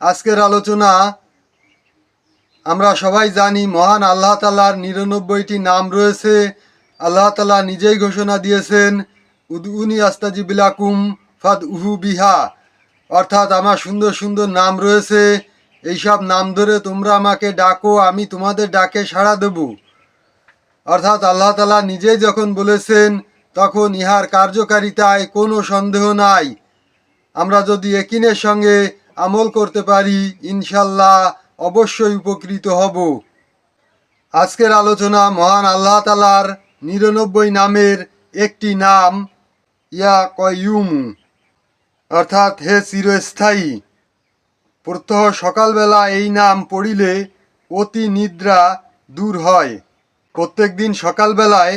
আজকের আলোচনা, আমরা সবাই জানি মহান আল্লাহ তালার নিরানব্বইটি নাম রয়েছে। আল্লাহ তালা নিজেই ঘোষণা দিয়েছেন, উদউনি আস্তাজিবিলাকুম ফাদ উহু বিহা। অর্থাৎ আমার সুন্দর সুন্দর নাম রয়েছে। এইসব নাম ধরে তোমরা আমাকে ডাকো, আমি তোমাদের ডাকে সাড়া দেব। অর্থাৎ আল্লাহ তালা নিজেই যখন বলেছেন, তখন ইহার কার্যকারিতায় কোনো সন্দেহ নাই। আমরা যদি একিনের সঙ্গে আমল করতে পারি, ইনশাল্লাহ অবশ্যই উপকৃত হব। আজকের আলোচনা মহান আল্লাহ তালার নিরানব্বই নামের একটি নাম, ইয়া কয়ুম, অর্থাৎ হে চিরস্থায়ী। প্রত্যহ সকালবেলা এই নাম পড়িলে অতি নিদ্রা দূর হয়। প্রত্যেক দিন সকালবেলায়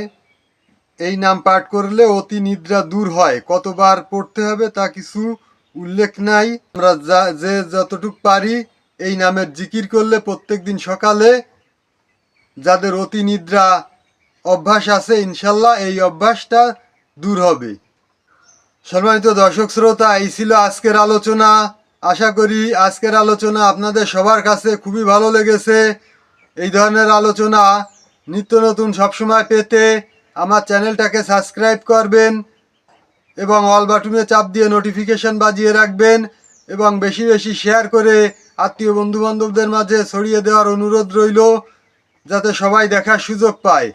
এই নাম পাঠ করলে অতি নিদ্রা দূর হয়। কতবার পড়তে হবে তা কিছু উল্লেখ নাই। আমরা যা, যে যতটুক পারি এই নামের জিকির করলে প্রত্যেক দিন সকালে যাদের অতি নিদ্রা অভ্যাস আছে, ইনশাল্লাহ এই অভ্যাসটা দূর হবে। সম্মানিত দর্শক শ্রোতা, এই ছিল আজকের আলোচনা। আশা করি আজকের আলোচনা আপনাদের সবার কাছে খুবই ভালো লেগেছে। এই ধরনের আলোচনা নিত্য নতুন সবসময় পেতে আমার চ্যানেলটাকে সাবস্ক্রাইব করবেন। এবং অল বাটনে চাপ দিয়ে নোটিফিকেশন বাজিয়ে রাখবেন এবং বেশি বেশি শেয়ার করে আত্মীয় বন্ধুবান্ধবদের মাঝে ছড়িয়ে দেওয়ার অনুরোধ রইল, যাতে সবাই দেখার সুযোগ পায়।